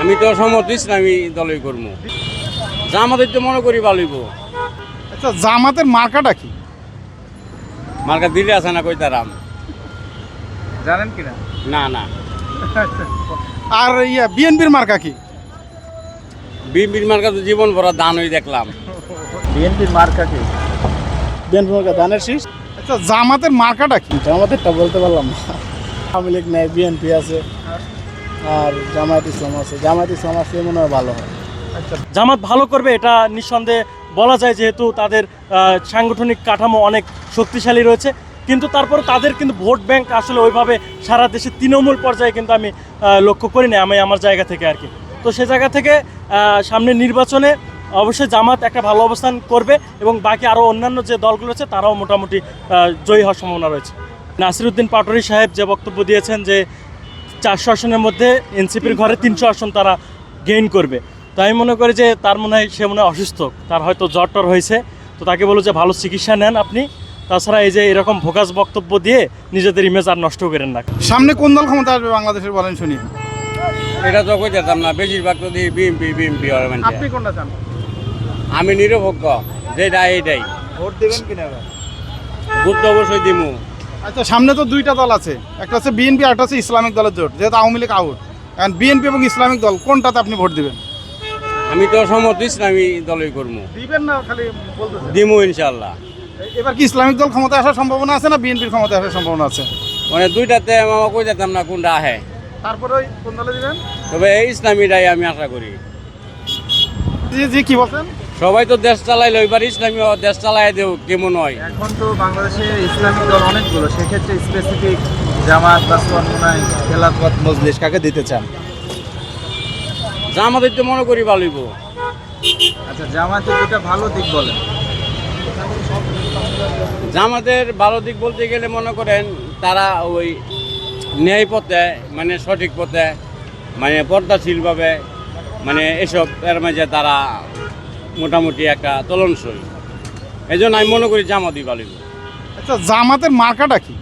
আমি তো সমর্থ ইসলামী দলই করব। জামাতের তো মনে করি ভালোইব আচ্ছা জামাতের মার্কাটা কি? মার্কা দিলে আছে না কইতারাম জানেন কিনা? না না। আর ইয়া বিএনপির মার্কা কি? বিএনপির মার্কা তো জীবন ভরা দান হয়ে দেখলাম। বিএনপির মার্কা কি? বিএনপি মার্কা ধানের শীষ? আচ্ছা জামাতের মার্কাটা কি? আমাদেরটা বলতে পারলাম না। আওয়ামী লীগ নেই বিএনপি আছে। আর জামায়াত ইসলাম আছে। জামায়াত ইসলাম মনে হয় ভালো হয়। জামাত ভালো করবে এটা নিঃসন্দেহে বলা যায় যেহেতু তাদের সাংগঠনিক কাঠামো অনেক শক্তিশালী রয়েছে। কিন্তু তারপরে তাদের কিন্তু ভোট ব্যাংক আসলে ওইভাবে সারা দেশে তৃণমূল পর্যায়ে কিন্তু আমি লক্ষ্য করি না আমি আমার জায়গা থেকে আর কি। তো সে জায়গা থেকে আহ, সামনের নির্বাচনে অবশ্যই জামাত একটা ভালো অবস্থান করবে এবং বাকি আরও অন্যান্য যে দলগুলো আছে তারাও মোটামুটি জয়ী হওয়ার সম্ভাবনা রয়েছে। নাসিরুদ্দিন পাটোয়ারি সাহেব যে বক্তব্য দিয়েছেন যে চারশো আসনের মধ্যে এনসিপির ঘরে তিনশো আসন তারা গেইন করবে। তো আমি মনে করি যে তার মনে হয় সে মনে হয় অসুস্থ। তার হয়তো জ্বর টর হয়েছে। তো তাকে বলো যে ভালো চিকিৎসা নেন আপনি। তাছাড়া এই যে এরকম ভোকাস বক্তব্য দিয়ে নিজেদের ইমেজ আর নষ্ট করেন না। সামনে কোন দল ক্ষমতা আসবে বাংলাদেশের বলেন শুনি। এটা তো কই যেতাম না। বেশিরভাগ তো দিই বিএনপি বিএনপি আর মানে আপনি কোনটা চান? আমি নিরপেক্ষ। যেটা এইটাই। ভোট দেবেন কিনা এবার? বুদ্ধ অবশ্যই দিমু। আচ্ছা সামনে তো দুইটা দল আছে। একটা হচ্ছে বিএনপি আর একটা হচ্ছে ইসলামিক দলের জোট যেহেতু আওয়ামী লীগ আউট। এখন বিএনপি এবং ইসলামিক দল কোনটাতে আপনি ভোট দিবেন? আমি তো সমর্থ ইসলামী দলই করব দিবেন না খালি দিমু ইনশাল্লাহ এবার কি ইসলামিক দল ক্ষমতা আসার সম্ভাবনা আছে না বিএনপির ক্ষমতা আসার সম্ভাবনা আছে? মানে দুইটাতে মামা কই যেতাম না কোনটা আহে? তারপরে ওই কোন দলে দিবেন? তবে এই ইসলামীটাই আমি আশা করি। জি জি কি বলছেন? সবাই তো দেশ চালাইলো এবার ইসলামী দেশ চালাই দেও কেমন হয়? এখন তো বাংলাদেশে ইসলামিক দল অনেকগুলো সেক্ষেত্রে স্পেসিফিক জামাত বা খেলাফত মজলিস কাকে দিতে চান? জামাতের তো মনে করি ভালোইব আচ্ছা জামাতের দুটা ভালো দিক বলেন। জামাতের ভালো দিক বলতে গেলে মনে করেন তারা ওই ন্যায় পথে মানে সঠিক পথে মানে পর্দাশীলভাবে মানে এসব এর মাঝে তারা মোটামুটি একটা তলনসই এই জন্য আমি মনে করি জামাতই ভালোইব আচ্ছা জামাতের মার্কাটা কি?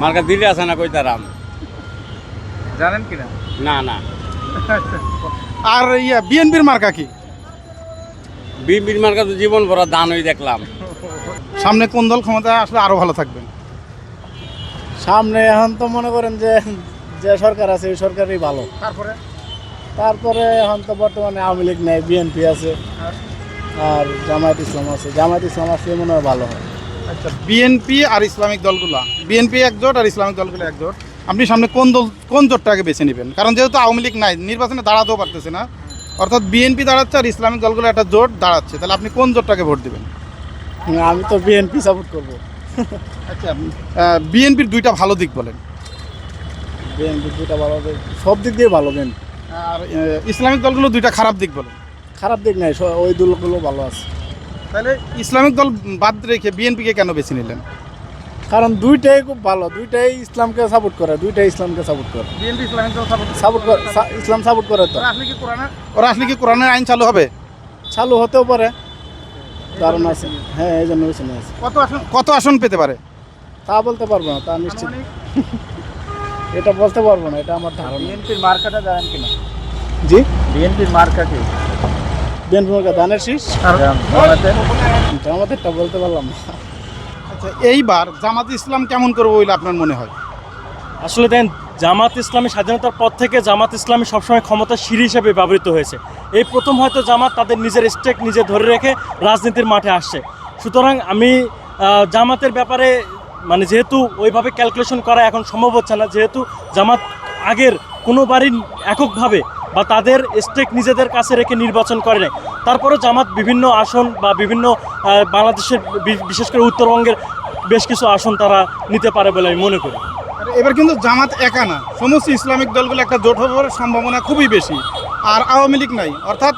মার্কা দিলে আছে না কইতারাম জানেন কিনা? না না। আর ইয়া বিএনপির মার্কা কি? বিএনপির মার্কা তো জীবন ভরা দান হয়ে দেখলাম। সামনে কোন দল ক্ষমতা আসলে আরও ভালো থাকবেন? সামনে এখন তো মনে করেন যে যে সরকার আছে ওই সরকারই ভালো। তারপরে? তারপরে এখন তো বর্তমানে আওয়ামী লীগ নেই বিএনপি আছে আর জামায়াত ইসলাম আছে। জামায়াত ইসলাম আসলে মনে হয় ভালো হয়। আচ্ছা বিএনপি আর ইসলামিক দলগুলা বিএনপি একজোট আর ইসলামিক দলগুলো একজোট আপনি সামনে কোন দল কোন জোটটাকে বেছে নেবেন? কারণ যেহেতু আওয়ামী লীগ নাই নির্বাচনে দাঁড়াতেও পারতেছে না। অর্থাৎ বিএনপি দাঁড়াচ্ছে আর ইসলামিক দলগুলো একটা জোট দাঁড়াচ্ছে তাহলে আপনি কোন জোটটাকে ভোট দেবেন? আমি তো বিএনপি সাপোর্ট করব। আচ্ছা বিএনপির দুইটা ভালো দিক বলেন। বিএনপি দুইটা ভালো দিক সব দিক দিয়ে ভালো বিএনপি। আর ইসলামিক দলগুলো দুইটা খারাপ দিক বলেন খারাপ দিক নাই ওই দলগুলো ভালো আছে। তাহলে ইসলামিক দল বাদ রেখে বিএনপিকে কেন বেছে নিলেন? কারণ দুইটাই খুব ভালো দুইটাই ইসলামকে সাপোর্ট করে দুইটাই ইসলামকে সাপোর্ট করে। বিএনপি ইসলামিক দল সাপোর্ট সাপোর্ট করে ইসলাম সাপোর্ট করে তো। ওরা আসলে কি কোরআনের আইন চালু হবে? চালু হতেও পারে। কারণ আছে। হ্যাঁ এই জন্য কত আসন কত আসন পেতে পারে? তা বলতে পারব না তা নিশ্চিত। এটা বলতে পারব না এটা আমার ধারণা। বিএনপির মার্কাটা জানেন কিনা? জি? বিএনপির মার্কা কি? বিএনপি মার্কা ধানের শীষ? জামাতের। আমাদেরটা বলতে পারলাম না। আচ্ছা এইবার জামাত ইসলাম কেমন করব বলে আপনার মনে হয়? আসলে দেন জামাত ইসলামী স্বাধীনতার পর থেকে জামাত ইসলামী সবসময় ক্ষমতা সিঁড়ি হিসেবে ব্যবহৃত হয়েছে। এই প্রথম হয়তো জামাত তাদের নিজের স্টেক নিজে ধরে রেখে রাজনীতির মাঠে আসছে। সুতরাং আমি জামাতের ব্যাপারে মানে যেহেতু ওইভাবে ক্যালকুলেশন করা এখন সম্ভব হচ্ছে না, যেহেতু জামাত আগের কোনো কোনোবারই এককভাবে বা তাদের স্টেক নিজেদের কাছে রেখে নির্বাচন করে নাই। তারপরেও জামাত বিভিন্ন আসন বা বিভিন্ন বাংলাদেশের বিশেষ করে উত্তরবঙ্গের বেশ কিছু আসন তারা নিতে পারে বলে আমি মনে করি। এবার কিন্তু জামাত একা না, সমস্ত ইসলামিক দলগুলো একটা জোট হওয়ার সম্ভাবনা খুবই বেশি, আর আওয়ামী লীগ নাই। অর্থাৎ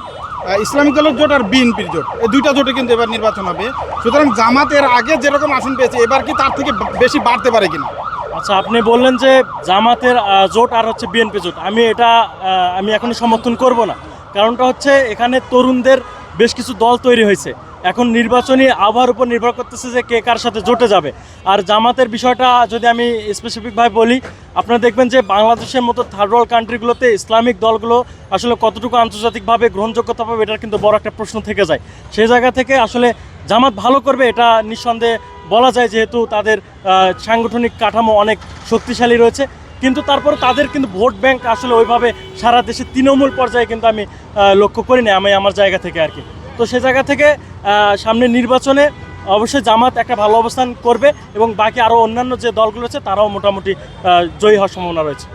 ইসলামিক দলের জোট আর বিএনপির জোট। এই দুইটা জোটে কিন্তু এবার নির্বাচন হবে। সুতরাং জামাতের আগে যেরকম আসন পেয়েছে, এবার কি তার থেকে বেশি বাড়তে পারে কিনা? আচ্ছা আপনি বললেন যে জামাতের জোট আর হচ্ছে বিএনপি জোট। আমি এটা আমি এখনই সমর্থন করব না। কারণটা হচ্ছে এখানে তরুণদের বেশ কিছু দল তৈরি হয়েছে। এখন নির্বাচনী আবহাওয়ার উপর নির্ভর করতেছে যে কে কার সাথে জোটে যাবে। আর জামাতের বিষয়টা যদি আমি স্পেসিফিকভাবে বলি, আপনারা দেখবেন যে বাংলাদেশের মতো থার্ড ওয়ার্ল্ড কান্ট্রিগুলোতে ইসলামিক দলগুলো আসলে কতটুকু আন্তর্জাতিকভাবে গ্রহণযোগ্যতা পাবে এটার কিন্তু বড় একটা প্রশ্ন থেকে যায়। সেই জায়গা থেকে আসলে জামাত ভালো করবে এটা নিঃসন্দেহে বলা যায়, যেহেতু তাদের সাংগঠনিক কাঠামো অনেক শক্তিশালী রয়েছে। কিন্তু তারপর তাদের কিন্তু ভোট ব্যাংক আসলে ওইভাবে সারা দেশে তৃণমূল পর্যায়ে কিন্তু আমি লক্ষ্য করি না আমি আমার জায়গা থেকে আর কি। তো সে জায়গা থেকে সামনে নির্বাচনে অবশ্যই জামাত একটা ভালো অবস্থান করবে এবং বাকি আরও অন্যান্য যে দলগুলো আছে তারাও মোটামুটি জয়ী হওয়ার সম্ভাবনা রয়েছে।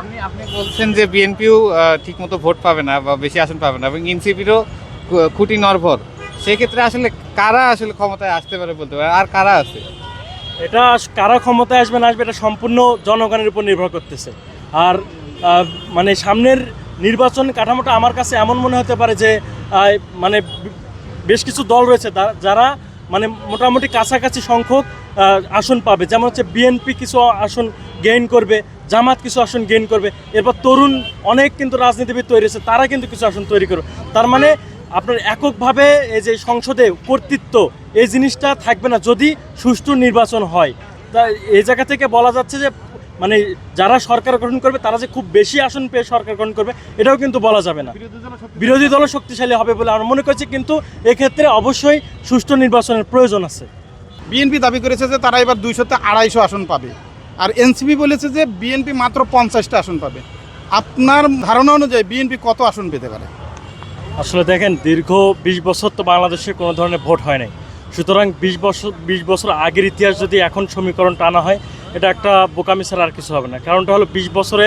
আপনি আপনি বলছেন যে বিএনপিও ঠিকমতো ভোট পাবে না বা বেশি আসন পাবে না এবং এনসিপিরও খুঁটি নরভর সেক্ষেত্রে আসলে কারা আসলে ক্ষমতায় আসতে পারে বলতে পারে আর কারা আছে? এটা কারা ক্ষমতায় আসবে না আসবে এটা সম্পূর্ণ জনগণের উপর নির্ভর করতেছে। আর মানে সামনের নির্বাচন কাঠামোটা আমার কাছে এমন মনে হতে পারে যে মানে বেশ কিছু দল রয়েছে যারা মানে মোটামুটি কাছাকাছি সংখ্যক আসন পাবে। যেমন হচ্ছে বিএনপি কিছু আসন গেইন করবে, জামাত কিছু আসন গেইন করবে। এরপর তরুণ অনেক কিন্তু রাজনীতিবিদ তৈরি হয়েছে, তারা কিন্তু কিছু আসন তৈরি করবে। তার মানে আপনার এককভাবে এই যে সংসদে কর্তৃত্ব, এই জিনিসটা থাকবে না যদি সুষ্ঠু নির্বাচন হয়। তা এই জায়গা থেকে বলা যাচ্ছে যে মানে যারা সরকার গঠন করবে তারা যে খুব বেশি আসন পেয়ে সরকার গঠন করবে এটাও কিন্তু বলা যাবে না। বিরোধী দলও শক্তিশালী হবে। বলে আমরা মনে করছি কিন্তু এক্ষেত্রে অবশ্যই সুষ্ঠু নির্বাচনের প্রয়োজন আছে। বিএনপি দাবি করেছে যে তারা এবার দুইশোতে আড়াইশো আসন পাবে। আর এনসিপি বলেছে যে বিএনপি মাত্র পঞ্চাশটা আসন পাবে। আপনার ধারণা অনুযায়ী বিএনপি কত আসন পেতে পারে? আসলে দেখেন দীর্ঘ বিশ বছর তো বাংলাদেশে কোনো ধরনের ভোট হয় নাই। সুতরাং বিশ বছর বিশ বছর আগের ইতিহাস যদি এখন সমীকরণ টানা হয় এটা একটা বোকামি ছাড়া আর কিছু হবে না। কারণটা হলো বিশ বছরে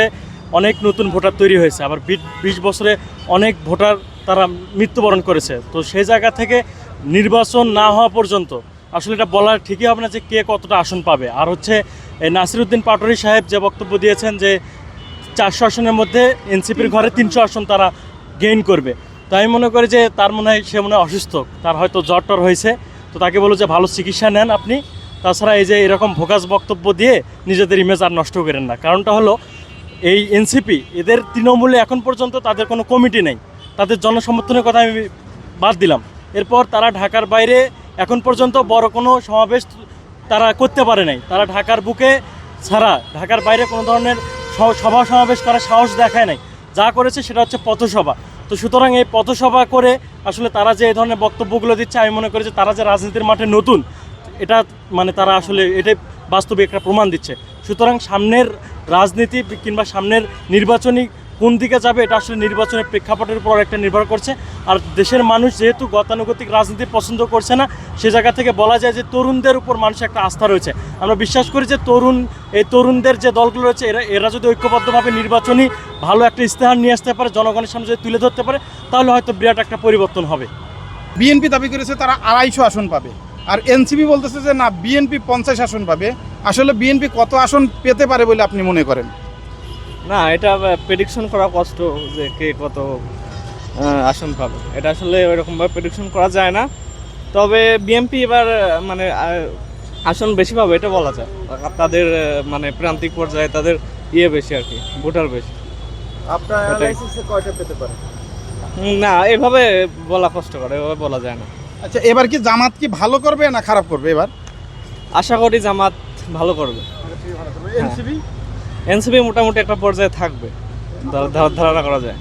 অনেক নতুন ভোটার তৈরি হয়েছে। আবার বিশ বছরে অনেক ভোটার তারা মৃত্যুবরণ করেছে। তো সেই জায়গা থেকে নির্বাচন না হওয়া পর্যন্ত আসলে এটা বলার ঠিকই হবে না যে কে কতটা আসন পাবে। আর হচ্ছে নাসিরুদ্দিন পাটোয়ারি সাহেব যে বক্তব্য দিয়েছেন যে চারশো আসনের মধ্যে এনসিপির ঘরে তিনশো আসন তারা গেইন করবে। তো আমি মনে করি যে তার মনে হয় সে মনে হয় অসুস্থ। তার হয়তো জ্বর টর হয়েছে। তো তাকে বলো যে ভালো চিকিৎসা নেন আপনি। তাছাড়া এই যে এরকম ভোকাস বক্তব্য দিয়ে নিজেদের ইমেজ আর নষ্ট করেন না। কারণটা হলো, এই এনসিপি এদের তৃণমূলে এখন পর্যন্ত তাদের কোনো কমিটি নেই। তাদের জনসমর্থনের কথা আমি বাদ দিলাম। এরপর তারা ঢাকার বাইরে এখন পর্যন্ত বড় কোনো সমাবেশ তারা করতে পারে নাই। তারা ঢাকার বুকে ছাড়া, ঢাকার বাইরে কোনো ধরনের সভা সমাবেশ করার সাহস দেখায় নাই। যা করেছে সেটা হচ্ছে পথসভা। তো সুতরাং এই পথসভা করে আসলে তারা যে এই ধরনের বক্তব্যগুলো দিচ্ছে, আমি মনে করি যে তারা যে রাজনীতির মাঠে নতুন এটা মানে তারা আসলে এটাই বাস্তবে একটা প্রমাণ দিচ্ছে। সুতরাং সামনের রাজনীতি কিংবা সামনের নির্বাচনী কোন দিকে যাবে, এটা আসলে নির্বাচনের প্রেক্ষাপটের উপর একটা নির্ভর করছে। আর দেশের মানুষ যেহেতু গতানুগতিক রাজনীতি পছন্দ করছে না, সে জায়গা থেকে বলা যায় যে তরুণদের উপর মানুষের একটা আস্থা রয়েছে। আমরা বিশ্বাস করি যে তরুণ, এই তরুণদের যে দলগুলো রয়েছে, এরা এরা যদি ঐক্যবদ্ধভাবে নির্বাচনী ভালো একটা ইস্তেহার নিয়ে আসতে পারে, জনগণের সামনে যদি তুলে ধরতে পারে, তাহলে হয়তো বিরাট একটা পরিবর্তন হবে। বিএনপি দাবি করেছে তারা আড়াইশো আসন পাবে। আর এনসিপি বলতেছে যে না বিএনপি পঞ্চাশ আসন পাবে। আসলে বিএনপি কত আসন পেতে পারে বলে আপনি মনে করেন? না এটা প্রেডিকশন করা কষ্ট যে কে কত আসন পাবে। এটা আসলে ওইরকমভাবে প্রেডিকশন করা যায় না। তবে বিএমপি এবার মানে আসন বেশি পাবে এটা বলা যায়। তাদের মানে প্রান্তিক পর্যায়ে তাদের ইয়ে বেশি আর কি ভোটার বেশি। আপনার ওটাই। কয়টা পেতে পারে? না এভাবে বলা কষ্ট করে এভাবে বলা যায় না। আচ্ছা এবার কি জামাত কি ভালো করবে না খারাপ করবে এবার? আশা করি জামাত ভালো করবে। এনসিবি এনসিপি মোটামুটি একটা পর্যায়ে থাকবে। ধারণা করা যায়।